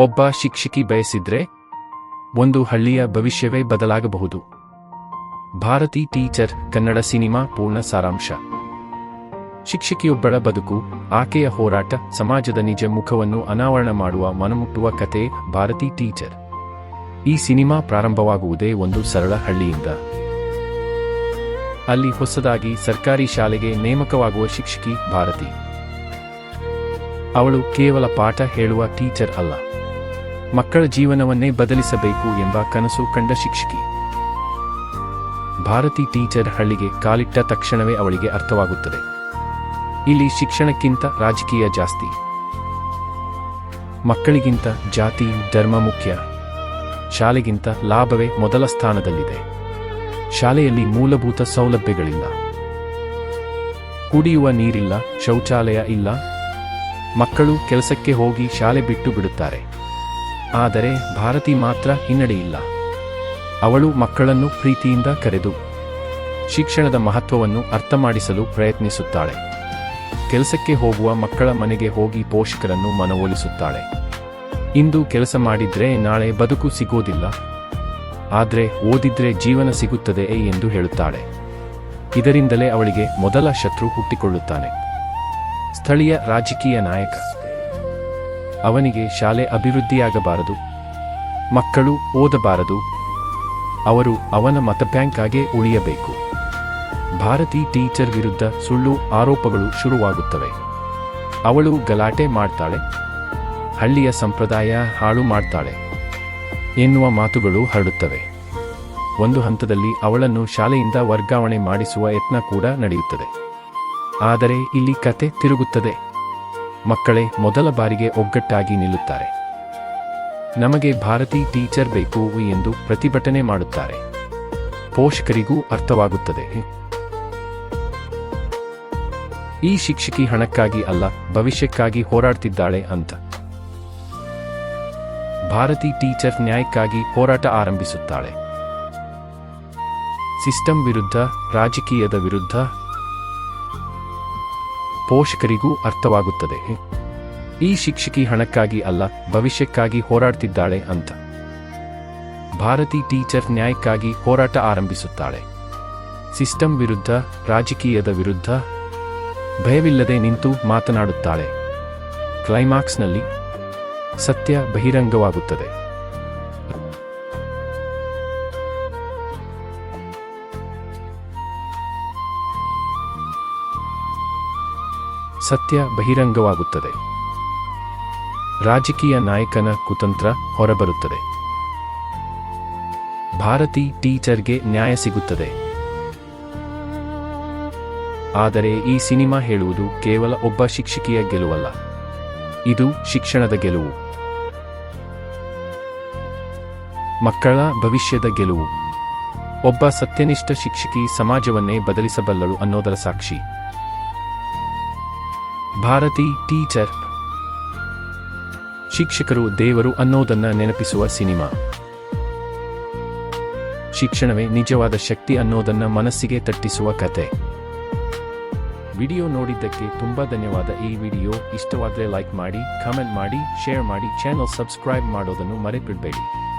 ಒಬ್ಬ ಶಿಕ್ಷಕಿ ಬಯಸಿದ್ರೆ ಒಂದು ಹಳ್ಳಿಯ ಭವಿಷ್ಯವೇ ಬದಲಾಗಬಹುದು. ಭಾರತಿ ಟೀಚರ್ ಕನ್ನಡ ಸಿನಿಮಾ ಪೂರ್ಣ ಸಾರಾಂಶ. ಶಿಕ್ಷಕಿಯೊಬ್ಬಳ ಬದುಕು, ಆಕೆಯ ಹೋರಾಟ, ಸಮಾಜದ ನಿಜ ಮುಖವನ್ನು ಅನಾವರಣ ಮಾಡುವ ಮನಮುಟ್ಟುವ ಕತೆ ಭಾರತಿ ಟೀಚರ್. ಈ ಸಿನಿಮಾ ಪ್ರಾರಂಭವಾಗುವುದೇ ಒಂದು ಸರಳ ಹಳ್ಳಿಯಿಂದ. ಅಲ್ಲಿ ಹೊಸದಾಗಿ ಸರ್ಕಾರಿ ಶಾಲೆಗೆ ನೇಮಕವಾಗುವ ಶಿಕ್ಷಕಿ ಭಾರತಿ. ಅವಳು ಕೇವಲ ಪಾಠ ಹೇಳುವ ಟೀಚರ್ ಅಲ್ಲ. ಮಕ್ಕಳ ಜೀವನವನ್ನೇ ಬದಲಿಸಬೇಕು ಎಂಬ ಕನಸು ಕಂಡ ಶಿಕ್ಷಕಿ. ಭಾರತಿ ಟೀಚರ್ ಹಳ್ಳಿಗೆ ಕಾಲಿಟ್ಟ ತಕ್ಷಣವೇ ಅವಳಿಗೆ ಅರ್ಥವಾಗುತ್ತದೆ. ಇಲ್ಲಿ ಶಿಕ್ಷಣಕ್ಕಿಂತ ರಾಜಕೀಯ ಜಾಸ್ತಿ. ಮಕ್ಕಳಿಗಿಂತ ಜಾತಿ, ಧರ್ಮ ಮುಖ್ಯ. ಶಾಲೆಗಿಂತ ಲಾಭವೇ ಮೊದಲ ಸ್ಥಾನದಲ್ಲಿದೆ. ಶಾಲೆಯಲ್ಲಿ ಮೂಲಭೂತ ಸೌಲಭ್ಯಗಳಿಲ್ಲ. ಕುಡಿಯುವ ನೀರಿಲ್ಲ, ಶೌಚಾಲಯ ಇಲ್ಲ. ಮಕ್ಕಳು ಕೆಲಸಕ್ಕೆ ಹೋಗಿ ಶಾಲೆ ಬಿಟ್ಟು ಬಿಡುತ್ತಾರೆ. ಆದರೆ ಭಾರತಿ ಮಾತ್ರ ಹಿನ್ನಡೆಯಿಲ್ಲ. ಅವಳು ಮಕ್ಕಳನ್ನು ಪ್ರೀತಿಯಿಂದ ಕರೆದು ಶಿಕ್ಷಣದ ಮಹತ್ವವನ್ನು ಅರ್ಥಮಾಡಿಸಲು ಪ್ರಯತ್ನಿಸುತ್ತಾಳೆ. ಕೆಲಸಕ್ಕೆ ಹೋಗುವ ಮಕ್ಕಳ ಮನೆಗೆ ಹೋಗಿ ಪೋಷಕರನ್ನು ಮನವೊಲಿಸುತ್ತಾಳೆ. ಇಂದು ಕೆಲಸ ಮಾಡಿದ್ರೆ ನಾಳೆ ಬದುಕು ಸಿಗೋದಿಲ್ಲ. ಆದರೆ ಓದಿದ್ರೆ ಜೀವನ ಸಿಗುತ್ತದೆ ಎಂದು ಹೇಳುತ್ತಾಳೆ. ಇದರಿಂದಲೇ ಅವಳಿಗೆ ಮೊದಲ ಶತ್ರು ಹುಟ್ಟಿಕೊಳ್ಳುತ್ತಾನೆ. ಸ್ಥಳೀಯ ರಾಜಕೀಯ ನಾಯಕ ಅವನಿಗೆ ಶಾಲೆ ಅಭಿವೃದ್ಧಿಯಾಗಬಾರದು. ಮಕ್ಕಳು ಓದಬಾರದು. ಅವರು ಅವನ ಮತಬ್ಯಾಂಕ್ ಆಗೇ ಉಳಿಯಬೇಕು. ಭಾರತಿ ಟೀಚರ್ ವಿರುದ್ಧ ಸುಳ್ಳು ಆರೋಪಗಳು ಶುರುವಾಗುತ್ತವೆ. ಅವಳು ಗಲಾಟೆ ಮಾಡ್ತಾಳೆ. ಹಳ್ಳಿಯ ಸಂಪ್ರದಾಯ ಹಾಳು ಮಾಡ್ತಾಳೆ. ಎನ್ನುವ ಮಾತುಗಳು ಹರಡುತ್ತವೆ. ಒಂದು ಹಂತದಲ್ಲಿ ಅವಳನ್ನು ಶಾಲೆಯಿಂದ ವರ್ಗಾವಣೆ ಮಾಡಿಸುವ ಯತ್ನ ಕೂಡ ನಡೆಯುತ್ತದೆ. ಆದರೆ ಇಲ್ಲಿ ಕತೆ ತಿರುಗುತ್ತದೆ. ಮಕ್ಕಳೇ, ಮೊದಲ ಬಾರಿಗೆ ಒಗ್ಗಟ್ಟಾಗಿ ನಿಲ್ಲುತ್ತಾರೆ. ನಮಗೆ ಭಾರತಿ ಟೀಚರ್ ಬೇಕು ಎಂದು ಪ್ರತಿಭಟನೆ ಮಾಡುತ್ತಾರೆ. ಪೋಷಕರಿಗೂ ಅರ್ಥವಾಗುತ್ತದೆ. ಈ ಶಿಕ್ಷಕಿ ಹಣಕ್ಕಾಗಿ ಅಲ್ಲ, ಭವಿಷ್ಯಕ್ಕಾಗಿ ಹೋರಾಡ್ತಿದ್ದಾಳೆ ಅಂತ. ಭಾರತಿ ಟೀಚರ್ ನ್ಯಾಯಕ್ಕಾಗಿ ಹೋರಾಟ ಆರಂಭಿಸುತ್ತಾಳೆ. ಸಿಸ್ಟಮ್ ವಿರುದ್ಧ, ರಾಜಕೀಯದ ವಿರುದ್ಧ ಪೋಷಕರಿಗೂ ಅರ್ಥವಾಗುತ್ತದೆ. ಈ ಶಿಕ್ಷಕಿ ಹಣಕ್ಕಾಗಿ ಅಲ್ಲ, ಭವಿಷ್ಯಕ್ಕಾಗಿ ಹೋರಾಡ್ತಿದ್ದಾಳೆ ಅಂತ. ಭಾರತಿ ಟೀಚರ್ ನ್ಯಾಯಕ್ಕಾಗಿ ಹೋರಾಟ ಆರಂಭಿಸುತ್ತಾಳೆ. ಸಿಸ್ಟಮ್ ವಿರುದ್ಧ, ರಾಜಕೀಯದ ವಿರುದ್ಧ ಭಯವಿಲ್ಲದೆ ನಿಂತು ಮಾತನಾಡುತ್ತಾಳೆ. ಕ್ಲೈಮ್ಯಾಕ್ಸ್ನಲ್ಲಿ ಸತ್ಯ ಬಹಿರಂಗವಾಗುತ್ತದೆ. ಸತ್ಯ ಬಹಿರಂಗವಾಗುತ್ತದೆ. ರಾಜಕೀಯ ನಾಯಕನ ಕುತಂತ್ರ ಹೊರಬರುತ್ತದೆ. ಭಾರತಿ ಟೀಚರ್ಗೆ ನ್ಯಾಯ ಸಿಗುತ್ತದೆ. ಆದರೆ ಈ ಸಿನಿಮಾ ಹೇಳುವುದು ಕೇವಲ ಒಬ್ಬ ಶಿಕ್ಷಕಿಯ ಗೆಲುವಲ್ಲ. ಇದು ಶಿಕ್ಷಣದ ಗೆಲುವು. ಮಕ್ಕಳ ಭವಿಷ್ಯದ ಗೆಲುವು. ಒಬ್ಬ ಸತ್ಯನಿಷ್ಠ ಶಿಕ್ಷಕಿ ಸಮಾಜವನ್ನೇ ಬದಲಿಸಬಲ್ಲಳು ಅನ್ನೋದರ ಸಾಕ್ಷಿ. ಭಾರತಿ ಟೀಚರ್. ಶಿಕ್ಷಕರು ದೇವರು ಅನ್ನೋದನ್ನ ನೆನಪಿಸುವ ಸಿನಿಮಾ. ಶಿಕ್ಷಣವೇ ನಿಜವಾದ ಶಕ್ತಿ ಅನ್ನೋದನ್ನ ಮನಸ್ಸಿಗೆ ತಟ್ಟಿಸುವ ಕತೆ. ವಿಡಿಯೋ ನೋಡಿದ್ದಕ್ಕೆ ತುಂಬಾ ಧನ್ಯವಾದ. ಈ ವಿಡಿಯೋ ಇಷ್ಟವಾದರೆ ಲೈಕ್ ಮಾಡಿ, ಕಮೆಂಟ್ ಮಾಡಿ, ಶೇರ್ ಮಾಡಿ, ಚಾನಲ್ ಸಬ್ಸ್ಕ್ರೈಬ್ ಮಾಡೋದನ್ನು ಮರೆತುಬಿಡಬೇಡಿ